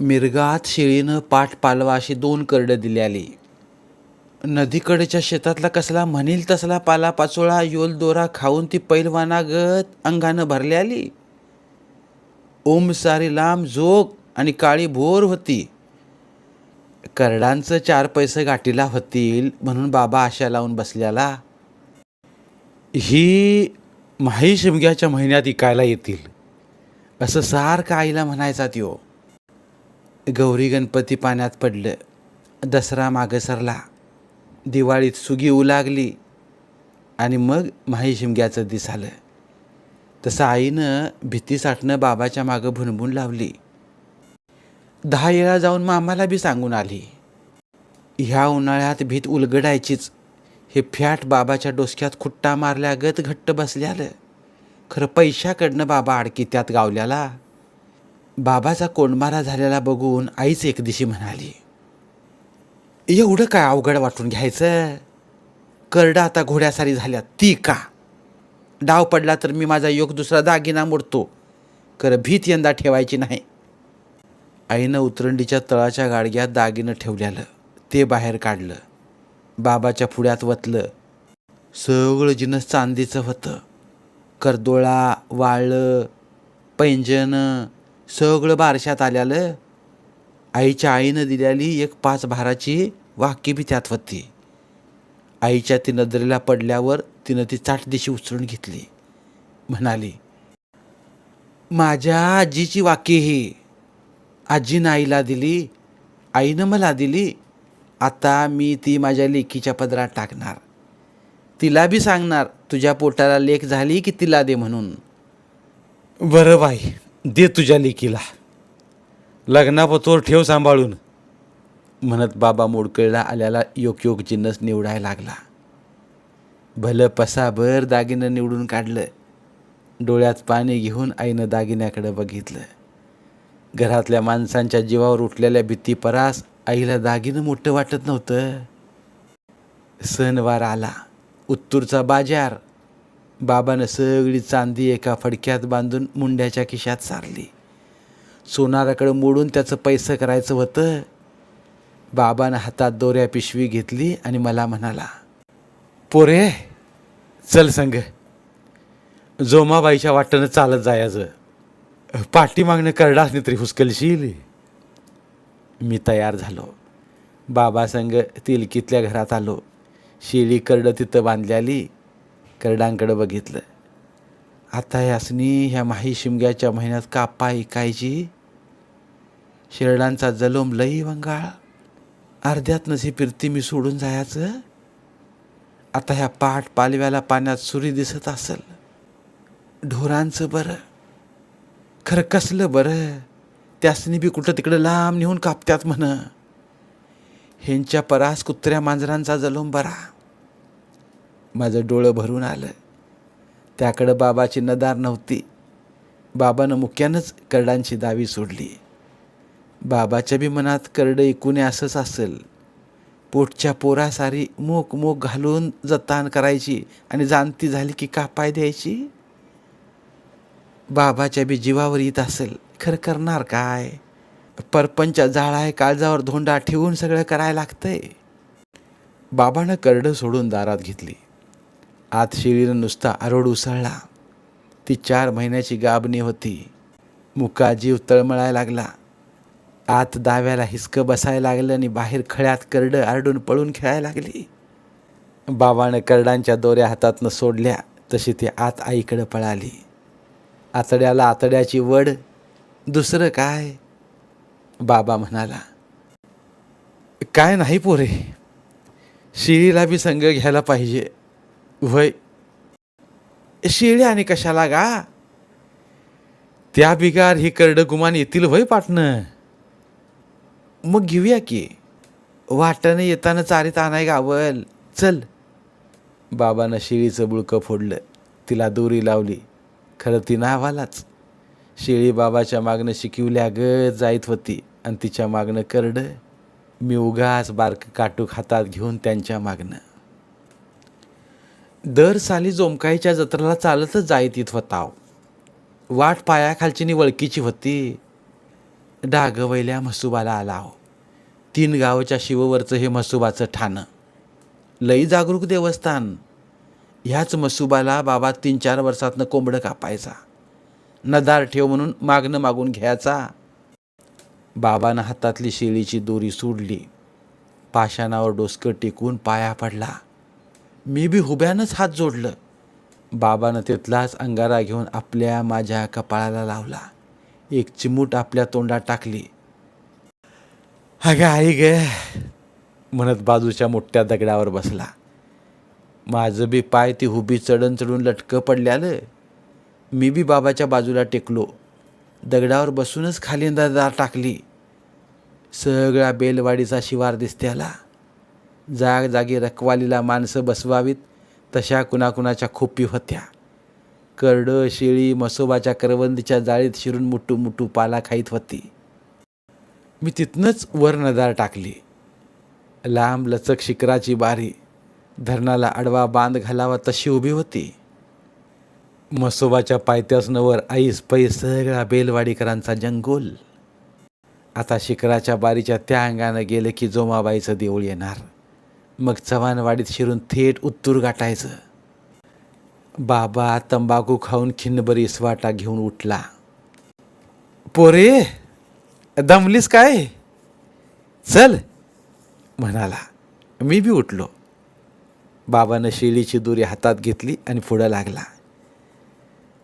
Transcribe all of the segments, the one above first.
मिरगात शेळीनं पाठ पालवा अशी दोन करडं दिल्याली नदीकडच्या शेतातला कसला म्हणील तसला पाला पाचोळा योल दोरा खाऊन ती पैलवानागत अंगानं भरली आली. ओम सारी लांब जोग आणि काळी भोर होती. करडांचं चार पैसे गाठीला होतील म्हणून बाबा आशा लावून बसल्याला. ही माही शिमग्याच्या महिन्यात इकायला येतील. असं सारखं आईला म्हणायचा त्यो. गौरी गणपती पाण्यात पडलं. दसरा मागं सरला. दिवाळीत सुगी येऊ लागली. आणि मग माही शिमग्याचं दिस आलं. तसं आईनं भीती साठणं बाबाच्या मागं भुणभुण लावली. दहा वेळा जाऊन मामाला बी सांगून आली. ह्या उन्हाळ्यात भीत उलगडायचीच. हे फॅट बाबाच्या डोसक्यात खुट्टा मारल्यागत घट्ट बसल्यालं. खरं पैशाकडनं बाबा आडकी त्यात गावल्याला. बाबाचा कोंडमारा झालेला बघून आईच एक दिशी म्हणाली एवढं काय अवघड वाटून घ्यायचं? करडा आता घोड्यासारी झाल्या ती का? डाव पडला तर मी माझा योग दुसरा दागिना मोडतो. कर भीत यंदा ठेवायची नाही. आईनं उतरंडीच्या तळाच्या गाडग्यात दागिनं ठेवल्यालं ते बाहेर काढलं. बाबाच्या पुढ्यात वतलं. सगळं जिनस चांदीचं होतं. करदोळा वाळं पैंजनं सगळं बारशात आल्यालं आईच्या आईनं दिलेली एक पाच भाराची वाक्य बी त्यात होती. आईच्या ती नजरेला पडल्यावर तिनं ती चाट दिशी उचलून घेतली. म्हणाली माझ्या आजीची वाक्य ही. आजीनं आईला दिली आईनं मला दिली. आता मी ती माझ्या लेकीच्या पदरात टाकणार. तिला बी सांगणार तुझ्या पोटाला लेख झाली की तिला दे म्हणून. बरं बाई दे तुझ्या लेकीला. लग्नापतोर ठेव सांभाळून. म्हणत बाबा मोडकळला आल्याला योक योक जिन्नस निवडायला लागला. भलं पसाभर दागिनं निवडून काढलं. डोळ्यात पाणी घेऊन आईनं दागिन्याकडं बघितलं. घरातल्या माणसांच्या जीवावर उठलेल्या भीती परास आईला दागिनं मोठं वाटत नव्हतं. सणवार आला. उत्तूरचा बाजार. बाबानं सगळी चांदी एका फडक्यात बांधून मुंड्याच्या खिशात सारली. सोनाराकडं मोडून त्याचं पैसं करायचं होतं. बाबानं हातात दोऱ्या पिशवी घेतली आणि मला म्हणाला पोरे चल संग. जोमाबाईच्या वाटेनं चालत जायचं. पाठी मागणं नाही तरी हुसकलशील. मी तयार झालो. बाबा संग तिलकीतल्या घरात आलो. शेळी करडं तिथं बांधल्याली करडांकडं बघितलं. आता यासनी ह्या माही शिमग्याच्या महिन्यात कापा ऐकायची शेरडांचा जलोम लई वंगाळ. अर्ध्यात नशी फिरती मी सोडून जायचं. आता ह्या पाठ पालव्याला पाण्यात सुरी दिसत असल. ढोरांचं बरं. खरं कसलं बरं? त्यासनी बी कुठं तिकडं लांब नेऊन कापत्यात म्हण. ह्यांच्या परास कुत्र्या मांजरांचा जलोम बरा. माझं डोळं भरून आलं. त्याकडं बाबाची नदार नव्हती. बाबानं मुक्यानंच करडांची दावी सोडली. बाबाच्या बी मनात करडं ऐकूने असंच असेल. पोटच्या पोरासारी मोक मोक घालून जतान करायची आणि जाणती झाली की कापाय द्यायची? बाबाच्या बी जीवावर येत असेल खरं करणार काय? परपंचा जाळाय काळजावर धोंडा ठेवून सगळं करायला लागतंय. बाबानं करडं सोडून दारात घेतली. आत शिळीनं नुसता आरोड उसळला. ती चार महिन्याची गाबणी होती. मुका जीव तळमळायला लागला. आत दाव्याला हिसकं बसायला लागलं आणि बाहेर खळ्यात करडं आरडून पळून खेळायला लागली. बाबानं करडांच्या दोऱ्या हातातनं सोडल्या तशी ती आत आईकडं पळाली. आतड्याला आतड्याची वड दुसरं काय? बाबा म्हणाला काय नाही पोरे. शिरीला बी संघ घ्यायला पाहिजे. व्हय. शिळी आणि कशाला गा? त्या बिगार ही करडं गुमान येतील व्हय पाटणं? मग घेऊया की. वाटणं येताना चारीत आणाय गावल. चल. बाबानं शेळीचं बुळकं फोडलं. तिला दोरी लावली. खरं ती नावालाच. शेळी बाबाच्या मागणं शिकिवल्या ग जाईत होती. आणि तिच्या मागणं करडं. मी उगाच बारक काटूक हातात घेऊन त्यांच्या मागणं दर साली जोमकाईच्या जत्रेला चालतच जाईत तिथं होताव वाट पायाखालची नि वळकीची होती. डागवैल्या म्हसुबाला आलाव. तीन गावच्या शिववरचं हे म्हसुबाचं ठाणं. लई जागरूक देवस्थान. ह्याच मसुबाला बाबा तीन चार वर्षातनं कोंबडं कापायचा. नदार ठेव म्हणून मागणं मागून घ्यायचा. बाबानं हातातली शेळीची दोरी सोडली. पाषाणावर डोसकं टेकून पाया पडला. मी बी हुब्यानंच हात जोडलं. बाबानं तिथलाच अंगारा घेऊन आपल्या माझ्या कपाळाला लावला. एक चिमूट आपल्या तोंडात टाकली. अगं आई ग म्हणत बाजूच्या मोठ्या दगडावर बसला. माझं बी पाय ती हुबी चढण चढून लटकं पडल्यालं. मी बी बाबाच्या बाजूला टेकलो. दगडावर बसूनच खाली दार टाकली. सगळा बेलवाडीचा शिवार दिसत्याला जा जागी रखवालीला माणसं बसवावीत तशा कुणाकुणाच्या खोपी होत्या. करडं शेळी मसोबाच्या करवंदीच्या जाळीत शिरून मुटू मुटू पाला खाईत होती. मी तिथनंच वर नदार टाकली. लांब लचक शिखराची बारी धरणाला आडवा बांध घालावा तशी उभी होती. मसोबाच्या पायथ्यासनवर आईस पैस सगळा बेलवाडीकरांचा जंगोल. आता शिखराच्या बारीच्या त्या अंगानं गेलं की जोमाबाईचं देऊळ येणार. मग चव्हाणवाडीत शिरून थेट उत्तूर गाठायचं. बाबा तंबाखू खाऊन खिन्नबरी स्वाटा घेऊन उठला. पोरे दमलीस काय? चल म्हणाला. मी बी उठलो. बाबानं शेळीची दोरी हातात घेतली आणि पुढं लागला.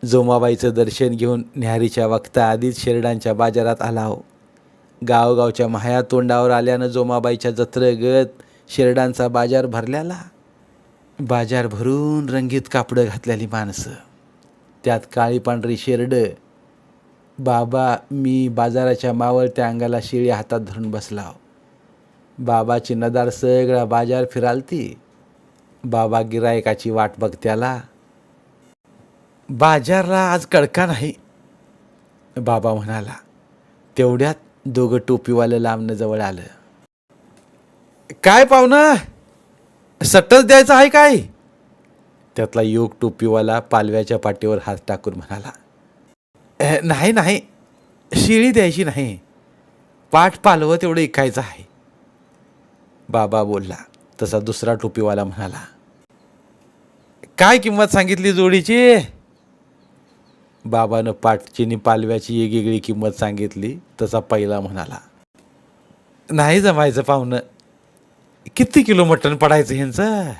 जोमाबाईचं दर्शन घेऊन न्याहारीच्या वक्ता आधीच शेरडांच्या बाजारात आला हो. गावगावच्या माया तोंडावर आल्यानं जोमाबाईच्या जत्रगत शेरडांचा बाजार भरल्याला बाजार भरून रंगीत कापडं घातलेली माणसं. त्यात काळी पांढरी शेरडं बाबा मी बाजाराच्या मावळत्या अंगाला शिळी हातात धरून बसलाव. बाबाची नदार सगळा बाजार फिरालती. बाबा गिरायकाची वाट बघत्याला बाजारला आज कडका नाही. बाबा म्हणाला तेवढ्यात दोघं टोपीवालं लांबनं जवळ आलं. काय पाहुणं? सट्टच द्यायचं आहे काय? त्यातला योग टोपीवाला पालव्याच्या पाठीवर हात टाकून म्हणाला नाही नाही. शिळी द्यायची नाही. पाठ पालवं तेवढं ऐकायचं आहे. बाबा बोलला तसा दुसरा टोपीवाला म्हणाला काय किंमत सांगितली जोडीची? बाबानं पाठचीनी पालव्याची वेगवेगळी किंमत सांगितली तसा पहिला म्हणाला नाही जमायचं पाहुणं. किती किलो मटण पडायचं ह्यांचं?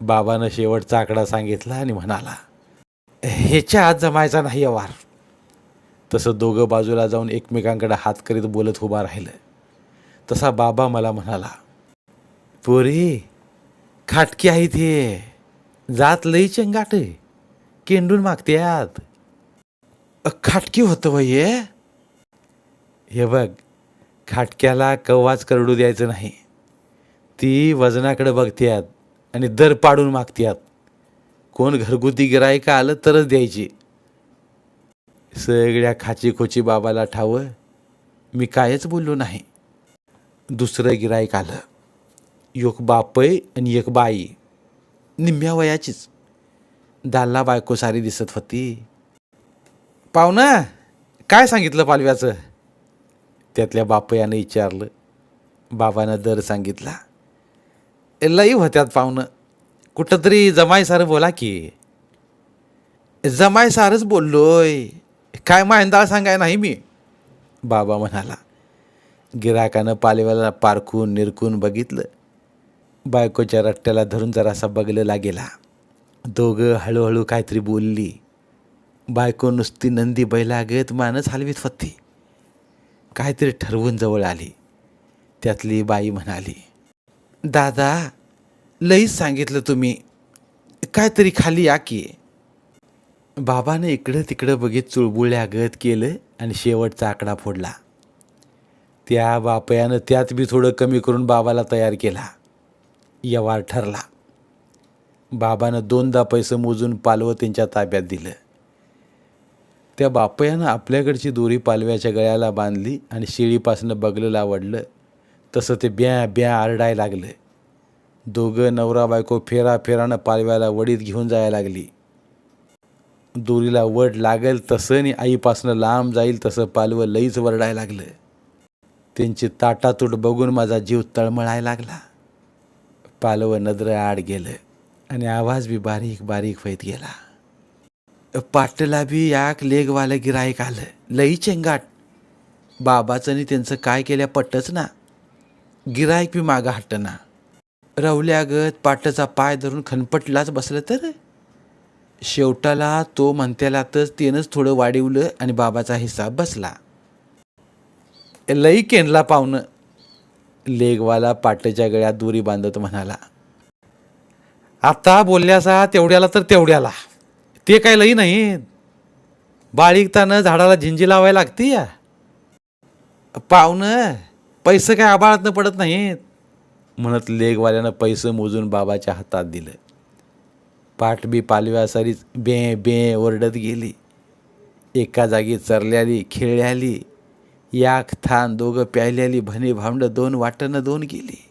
बाबानं शेवटचा आकडा सांगितला आणि म्हणाला ह्याच्या आत जमायचा नाही वार तसं दोघं बाजूला जाऊन एकमेकांकडे हात करीत बोलत उभा राहिलं. तसा बाबा मला म्हणाला पोरी खाटकी आहे ते जात लई चंगाट केंडून मागते अ, खाटकी होतं वय हे बघ खाटक्याला कव्वाच करडू द्यायचं नाही. ती वजनाकडे बघत्यात आणि दर पाडून मागत्यात. कोण घरगुती गिरायका आलं तरच द्यायची. सगळ्या खाची खोची बाबाला ठावं मी कायच बोललो नाही. दुसरं गिरायक आलं. एक बापय आणि एक बाई. निम्म्या वयाचीच. दाल्ला बायको सारी दिसत होती. पाहुणा काय सांगितलं पालव्याचं? त्यातल्या बापयानं विचारलं बाबानं दर सांगितला लई होत्यात पाहुणं. कुठंतरी तरी सारं बोला की. जमायसारच बोललोय. काय मायंदाळ सांगाय नाही मी. बाबा म्हणाला. गिराकानं पालेवाला पारखून निरकून बघितलं. बायकोच्या रट्ट्याला धरून जरासा बगलेला गेला. दोघं हळूहळू काहीतरी बोलली. बायको नुसती नंदी बैलागत मानच हलवीत होती. काहीतरी ठरवून जवळ आली. त्यातली बाई म्हणाली दादा लईच सांगितलं तुम्ही. काहीतरी खाली या की. बाबानं इकडं तिकडं बघित चुळबुळ्यागत केलं आणि शेवटचा आकडा फोडला. त्या बापयानं त्यात बी थोडं कमी करून बाबाला तयार केला. यवार ठरला. बाबानं दोनदा पैसे मोजून पालवं त्यांच्या ताब्यात दिलं. त्या बापयानं आपल्याकडची दोरी पालव्याच्या गळ्याला बांधली आणि शेळीपासनं बगलं आवडलं तसं ते ब्या ब्या आरडाय लागलं. दोघं नवरा बायको फेरा फेरानं पालव्याला वडीत घेऊन जायला लागली. दोरीला वड लागेल तसं आणि आईपासनं लांब जाईल तसं पालवं लईच वरडायला लागलं. त्यांची ताटातूट बघून माझा जीव तळमळायला लागला. पालवं नदरं आड गेलं आणि आवाज बी बारीक बारीक व्हायत गेला. पाटला बी याक लेगवालं गिरायक आलं लई चेंगाट. बाबाचं आणि त्यांचं काय केल्या पट्टच ना. गिरायक बी मागं हट्टना रवल्यागत पाटचा पाय धरून खनपटलाच बसलं तर? शेवटाला तो म्हणत्यालातच त्यानंच थोडं वाढवलं आणि बाबाचा हिसाब बसला. लई केनला पाहुणं. लेगवाला पाटच्या गळ्यात दोरी बांधत म्हणाला आता बोलल्यासा तेवढ्याला तर तेवढ्याला. ते काय लई नाही. बाळिकतानं झाडाला झिंजी लावायला लागती या. पाहुणं पैसे काय आबाळातनं पडत नाहीत. म्हणत लेगवाल्यानं पैसे मोजून बाबाच्या हातात दिलं. पाठबी पालव्यासारीच बे बे ओरडत गेली. एका जागी चरल्याली खेळल्याली. याक थान दोघं प्यायल्याली भनी भांड दोन वाटणं दोन गेली.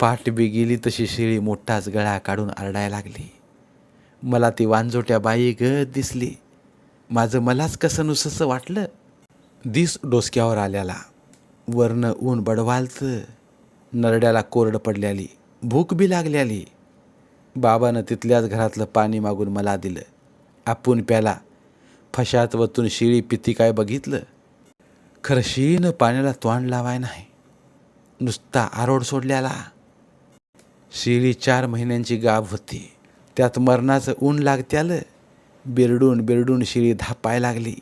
पाठबी गेली तशी शेळी मोठाच गळा काढून आरडायला लागली. मला ती वांजोट्या बाई ग दिसली. माझं मलाच कसं नुसंसं वाटलं. दिस डोसक्यावर आल्याला. वरनं ऊन बडवालतं नरड्याला कोरड पडल्याली. भूक बी लागल्याली. बाबानं तिथल्याच घरातलं पाणी मागून मला दिलं. आपण प्याला. फशात वतून शिळी पिती काय बघितलं. खरं शीनं पाण्याला तोंड लावाय नाही. नुसता आरोड सोडल्याला. शिळी चार महिन्यांची गाभ होती. त्यात मरणाचं ऊन लागत्यालं. बिरडून बिरडून शिळी धापाय लागली.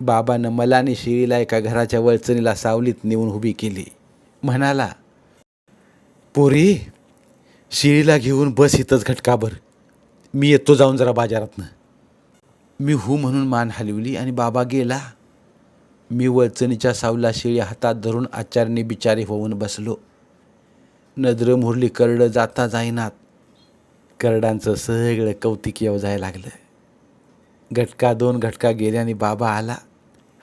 बाबानं मलाने शिळीला एका घराच्या वळचणीला सावलीत नेऊन उभी केली. म्हणाला पोरी शिळीला घेऊन बस इथंच घटकाभर. मी येतो जाऊन जरा बाजारातनं. मी हू म्हणून मान हलवली आणि बाबा गेला. मी वळचणीच्या सावला शिळी हातात धरून आचार्याने बिचारी होऊन बसलो. नजरं मुरली करडं जाता जाईनात. करडांचं सगळं कौतिक येऊ जायला लागलं. घटका दोन घटका गेल्याने बाबा आला.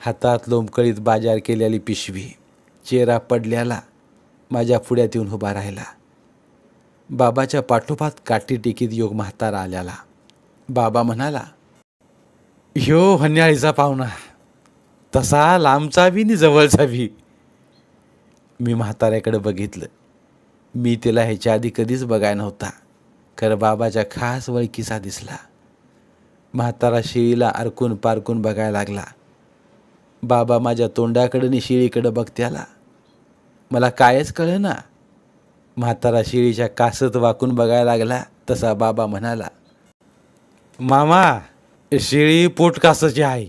हातात लोंबकळीत बाजार केलेली पिशवी. चेहरा पडल्याला माझ्या पुढ्यात येऊन उभा राहिला. बाबाच्या पाठोपाठ काठी टिकीत योग म्हातारा आल्याला. बाबा म्हणाला ह्यो हन्याळीचा पाहुणा तसा लांबचा बी नि जवळचा बी. मी म्हाताऱ्याकडे बघितलं. मी तिला ह्याच्या आधी कधीच बघाय नव्हता. खरं बाबाच्या खास वळखीचा दिसला. म्हातारा शिळीला अरकून पारकून बघायला लागला. बाबा माझ्या तोंडाकडे आणि शिळीकडं बघत्याला. मला कायच कळेना. म्हातारा शिळीच्या कासत वाकून बघायला लागला तसा बाबा म्हणाला मामा शिळी पोट कासाची आहे.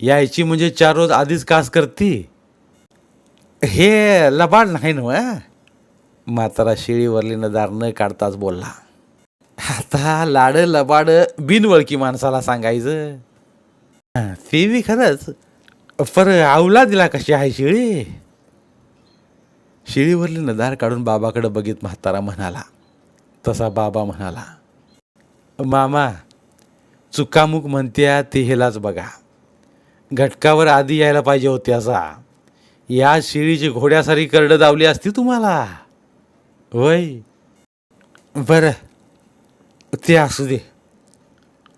यायची म्हणजे चार रोज आधीच कास करती. हे लबाड नाही ना म्हातारा शिळीवरलीनं दार न काढताच बोलला. आता लाड लबाड बिनवळकी माणसाला सांगायचं. ते बी खरंच. पर आवला दिला कशी आहे शिळी? शिळीवरली नदार काढून बाबाकडे बघित म्हातारा म्हणाला. तसा बाबा म्हणाला मामा चुकामुक म्हणत्या ते हेलाच बघा. घटकावर आधी यायला पाहिजे होते असा. या शिळीची घोड्यासारी करडं दावली असती तुम्हाला. होय. बरं. ते असू दे.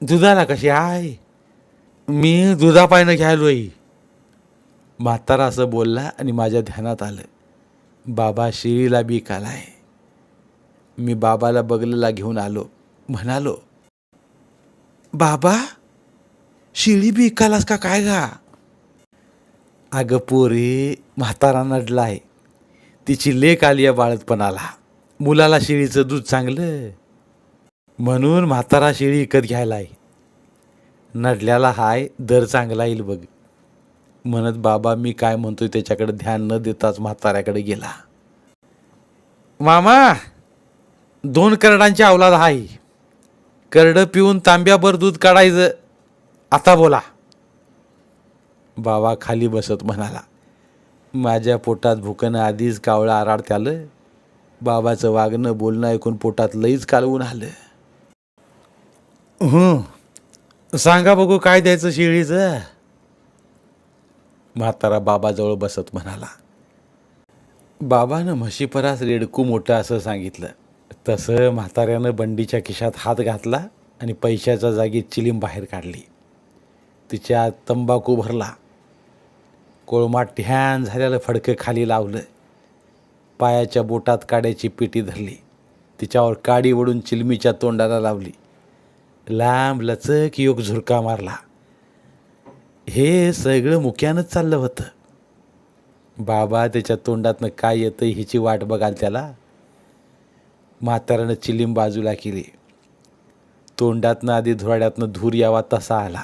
दुधाला कशी? आहे मी दुधापायनं घ्यायलोय म्हातारा असं बोलला आणि माझ्या ध्यानात आलं. बाबा शिळीला बी कालाय. मी बाबाला बगलेला घेऊन आलो. म्हणालो बाबा शिळी बी कालास का काय गा? अगं पोरी म्हातारा नडलाय. तिची लेक आली आहे बाळतपणाला. मुलाला शिळीचं दूध चांगलं. म्हणून म्हातारा शिळी विकत घ्यायला आहे. नडल्याला हाय दर चांगला येईल बघ. म्हणत बाबा मी काय म्हणतोय त्याच्याकडे ध्यान न देताच म्हाताऱ्याकडे गेला. मामा दोन करडांची अवलाद आहे करडं पिऊन तांब्याभर दूध काढायचं. आता बोला. बाबा खाली बसत म्हणाला माझ्या पोटात भुकणं आधीच कावळं आराडत आलं बाबाचं वागणं बोलणं ऐकून पोटात लईच कालवून आलं. हं. सांगा बघू काय द्यायचं शिळीचं? म्हातारा बाबाजवळ बसत म्हणाला. बाबानं म्हशीपरास रेडकू मोठं असं सांगितलं. तसं म्हाताऱ्यानं बंडीच्या खिशात हात घातला आणि पैशाच्या जागी चिलीम बाहेर काढली. तिच्या तंबाखू भरला. कोळमा ठ्यान झालेलं फडकं खाली लावलं. पायाच्या बोटात काड्याची पेटी धरली. तिच्यावर काडी वडून चिलमीच्या तोंडाला लावली. लांब लचक योग झुरका मारला. हे सगळं मुख्यानंच चाललं होतं. बाबा त्याच्या तोंडातनं काय येतं हिची वाट बघाल त्याला? म्हाताऱ्यानं चिलीम बाजूला केली. तोंडातनं आधी धुराड्यातनं धूर यावा तसा आला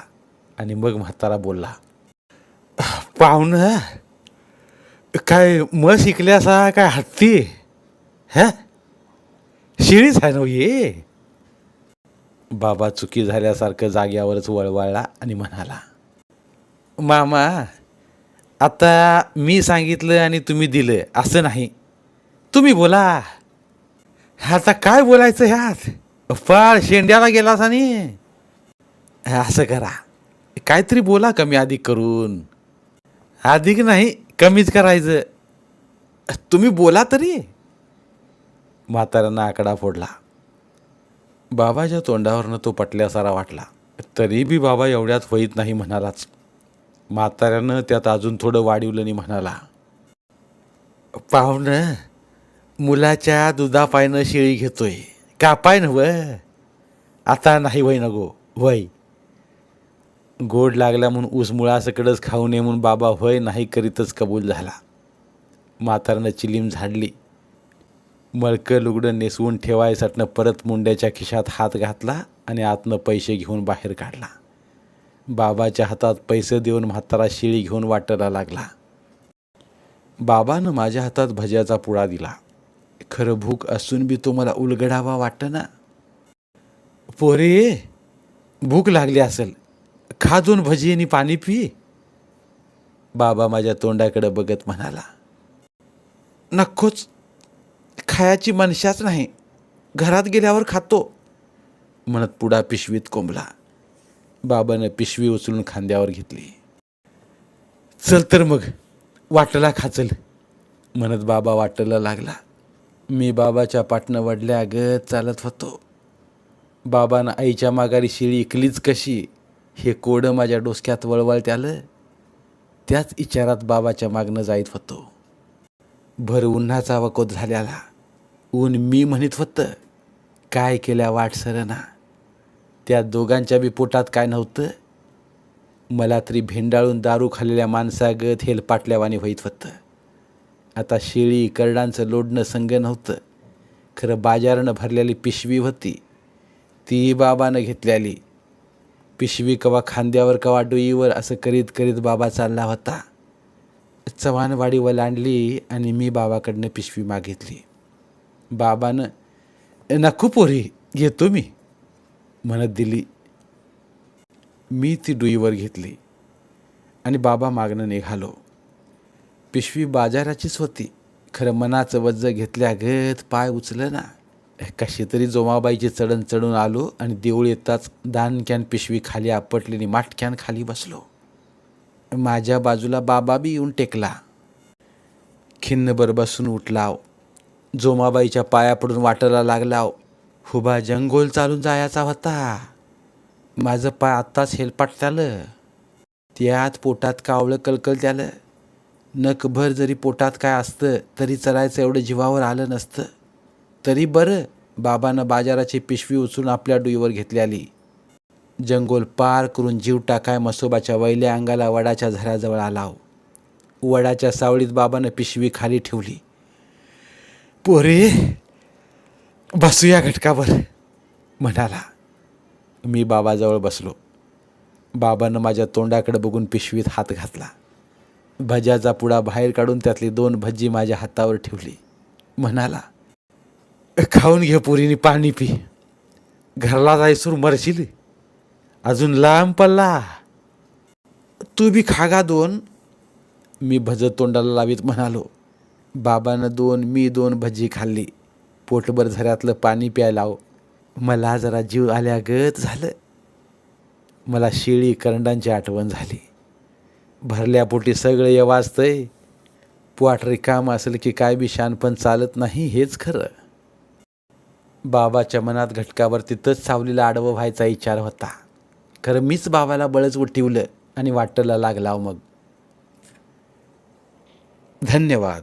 आणि मग म्हातारा बोलला पाहुणं काय म शिकल्यासा काय हत्ती ह? शिळीच आहे ना हो ये? बाबा चुकी झाल्यासारखं जाग्यावरच वळवळला आणि म्हणाला मामा आता मी सांगितलं आणि तुम्ही दिलं असं नाही. तुम्ही बोला. आता काय बोलायचं ह्यात? फार शेंड्याला गेलास आणि असं करा. काहीतरी बोला कमी अधिक करून. अधिक नाही कमीच करायचं. तुम्ही बोला तरी. म्हाताऱ्यांना आकडा फोडला. बाबाच्या तोंडावरनं तो पटल्यासारा वाटला. तरी बी बाबा एवढ्यात होईत नाही म्हणालाच. म्हाताऱ्यानं त्यात अजून थोडं वाढवलं आणि म्हणाला. पाहुणं मुलाच्या दुधापायनं शेळी घेतोय. कापाय नव आता नाही वय नको वय. गोड लागला म्हणून ऊस मुळासकडंच खाऊ नये म्हणून बाबा होय नाही करीतच कबूल झाला. म्हाताऱ्यानं चिलीम झाडली. मळकं लुगडं नेसवून ठेवायसाठनं परत मुंड्याच्या खिशात हात घातला आणि आतनं पैसे घेऊन बाहेर काढला. बाबाच्या हातात पैसे देऊन म्हातारा शिळी घेऊन वाटायला लागला. बाबानं माझ्या हातात भज्याचा पुडा दिला. खरं भूक असून बी तो मला उलगडावा वाटतं ना पोरे भूक लागली असेल. खा दोन भजी आणि पाणी पी. बाबा माझ्या तोंडाकडे बघत म्हणाला नक्कोच खायाची मनशाच नाही. घरात गेल्यावर खातो. म्हणत पुडा पिशवीत कोंबला. बाबानं पिशवी उचलून खांद्यावर घेतली. चल तर मग वाटला खाचल. म्हणत बाबा वाटला लागला. मी बाबाच्या पाटणं वडल्या गत चालत होतो. बाबानं आईच्या माघारी शिळी इकलीच कशी? हे कोडं माझ्या डोसक्यात वळवळत आलं. त्याच इचारात बाबाच्या मागनं जाईत होतो. भर उन्हाचा वकोत झाल्याला. ऊन मी म्हणत होतं काय केल्या वाट सरना? त्या दोघांच्या बी पोटात काय नव्हतं? मला तरी भेंडाळून दारू खाल्लेल्या माणसागत हेलपाटल्यावानी होईत होतं. आता शेळी करडांचं लोडणं संग नव्हतं. खरं बाजारानं भरलेली पिशवी होती. ती बाबानं घेतलेली. पिशवी कवा खांद्यावर कवा डोईवर असं करीत करीत बाबा चालला होता. चव्हाणवाडी वलांडली आणि मी बाबाकडनं पिशवी मागितली. बाबानं नको पोरी घेतो मी म्हणत दिली. मी ती डुईवर घेतली आणि बाबा मागणं निघालो. पिशवी बाजाराचीच होती. खरं मनाचं वज्ज घेतल्यागत पाय उचलं ना कशी तरी जोमाबाईची चढण चढून आलो आणि देऊळ येताच दानक्यान पिशवी खाली आपटली आणि माटक्यान खाली बसलो. माझ्या बाजूला बाबा बी येऊन टेकला. खिन्नभर बसून उठलाव जोमाबाईच्या पाया पडून वाटायला लागला हुबा जंगोल चालून जायचा होता. माझं पाय आत्ताच हेलपाट झालं. त्यात पोटात कावळं कलकल त्यालं नकभर जरी पोटात काय असतं तरी चरायचं एवढं जीवावर आलं नसतं. तरी बरं बाबानं बाजाराची पिशवी उचलून आपल्या डुईवर घेतल्याली जंगोल पार करून जीव टाकाय मसोबाच्या वैल्या अंगाला वडाच्या झऱ्याजवळ आलाव वडाच्या सावळीत बाबानं पिशवी खाली ठेवली. पोरे बसूया घटकावर म्हणाला. मी बाबाजवळ बसलो. बाबानं माझ्या तोंडाकडे बघून पिशवीत हात घातला. भज्याचा पुडा बाहेर काढून त्यातली दोन भज्जी माझ्या हातावर ठेवली. म्हणाला खाऊन घे पोरीने पाणी पी. घरला जायसूर मरशील. अजून लांब पल्ला. तू बी खागा दोन. मी भजत तोंडाला लावीत म्हणालो बाबानं दोन मी दोन भजी खाल्ली. पोटभर झऱ्यातलं पाणी प्यायला मला जरा जीव आल्यागत झालं. मला शिळी करंडांची आठवण झाली. भरल्या पोटी सगळं ये वाचतंय पोट रिकाम असेल की काय बी शानपण चालत नाही हेच खरं. बाबाच्या मनात घटकावर तिथंच सावलीला आडवं व्हायचा विचार होता. खरं मीच बाबाला बळच उठिवलं आणि वाटला लागला मग. धन्यवाद.